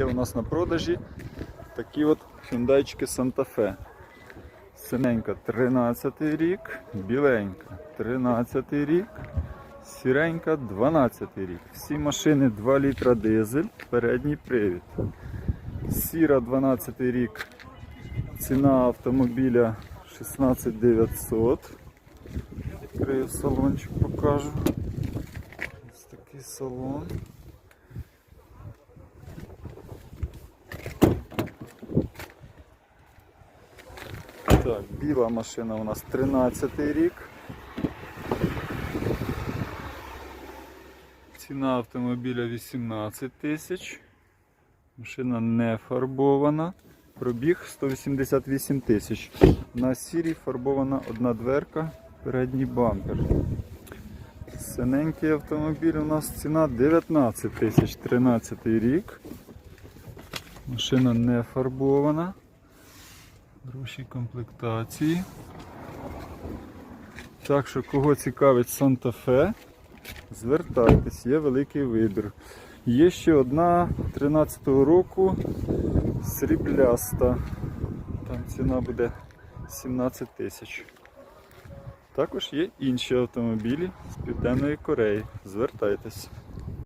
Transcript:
Є у нас на продажі такі от хюндайчики Santa Fe. Синенька 13 рік, біленька 13 рік, сіренька 12 рік. Всі машини 2 літра дизель, передній привід. Сіра 12 рік. Ціна автомобіля 16 900. Відкрию салончик, покажу. Ось такий салон. Так, біла машина у нас 13 рік. Ціна автомобіля 18 тисяч. Машина не фарбована. Пробіг 188 тисяч. На сірій фарбована одна дверка, передній бампер. Синенький автомобіль у нас ціна 19 тисяч 13 рік. Машина не фарбована. Хороші комплектації. Так що, кого цікавить Санта-Фе, звертайтесь, є великий вибір. Є ще одна 13-го року срібляста. Там ціна буде 17 тисяч. Також є інші автомобілі з Південної Кореї. Звертайтесь.